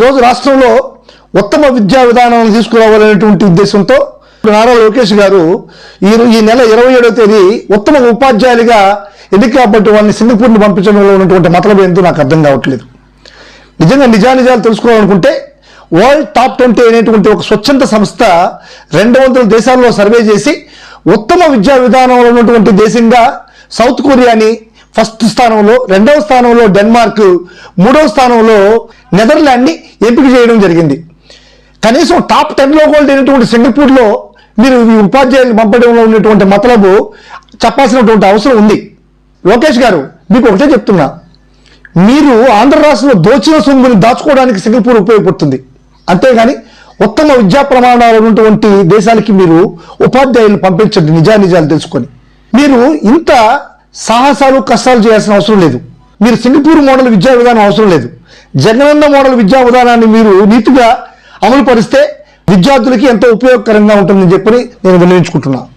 ఈరోజు రాష్ట్రంలో ఉత్తమ విద్యా విధానాలను తీసుకురావాలనేటువంటి ఉద్దేశంతో నారా లోకేష్ గారు ఈ ఈ నెల ఇరవై ఏడవ తేదీ ఉత్తమ ఉపాధ్యాయులుగా ఎన్నిక కాబట్టి వాళ్ళని సింగపూర్ని పంపించడంలో ఉన్నటువంటి మతలబు ఏంటో నాకు అర్థం కావట్లేదు. నిజంగా నిజానిజాలు తెలుసుకోవాలనుకుంటే వరల్డ్ టాప్ ట్వంటీ అనేటువంటి ఒక స్వచ్ఛంద సంస్థ రెండు వందల దేశాల్లో సర్వే చేసి ఉత్తమ విద్యా విధానంలో ఉన్నటువంటి దేశంగా సౌత్ కొరియాని ఫస్ట్ స్థానంలో రెండవ స్థానంలో డెన్మార్క్ మూడవ స్థానంలో నెదర్లాండ్ని ఎంపిక చేయడం జరిగింది. కనీసం టాప్ టెన్లో కూడా లేనటువంటి సింగపూర్లో మీరు ఈ ఉపాధ్యాయులు పంపడంలో ఉన్నటువంటి మతలబు చెప్పాల్సినటువంటి అవసరం ఉంది. లోకేష్ గారు మీకు ఒకటే చెప్తున్నా. మీరు ఆంధ్ర రాష్ట్రంలో దోచిన సొమ్ముని దాచుకోవడానికి సింగపూర్ ఉపయోగపడుతుంది. అంతేగాని ఉత్తమ విద్యా ప్రమాణాలు ఉన్నటువంటి దేశాలకి మీరు ఉపాధ్యాయులు పంపించండి నిజానిజాలు తెలుసుకొని. మీరు ఇంత సాహసాలు కష్టాలు చేయాల్సిన అవసరం లేదు. మీరు సింగపూర్ మోడల్ విద్యా విధానం అవసరం లేదు. జగనన్న మోడల్ విద్యా విధానాన్ని మీరు నీతిగా అమలు పరిస్తే విద్యార్థులకి ఎంతో ఉపయోగకరంగా ఉంటుందని చెప్పని నేను వినియోగించుకుంటున్నాను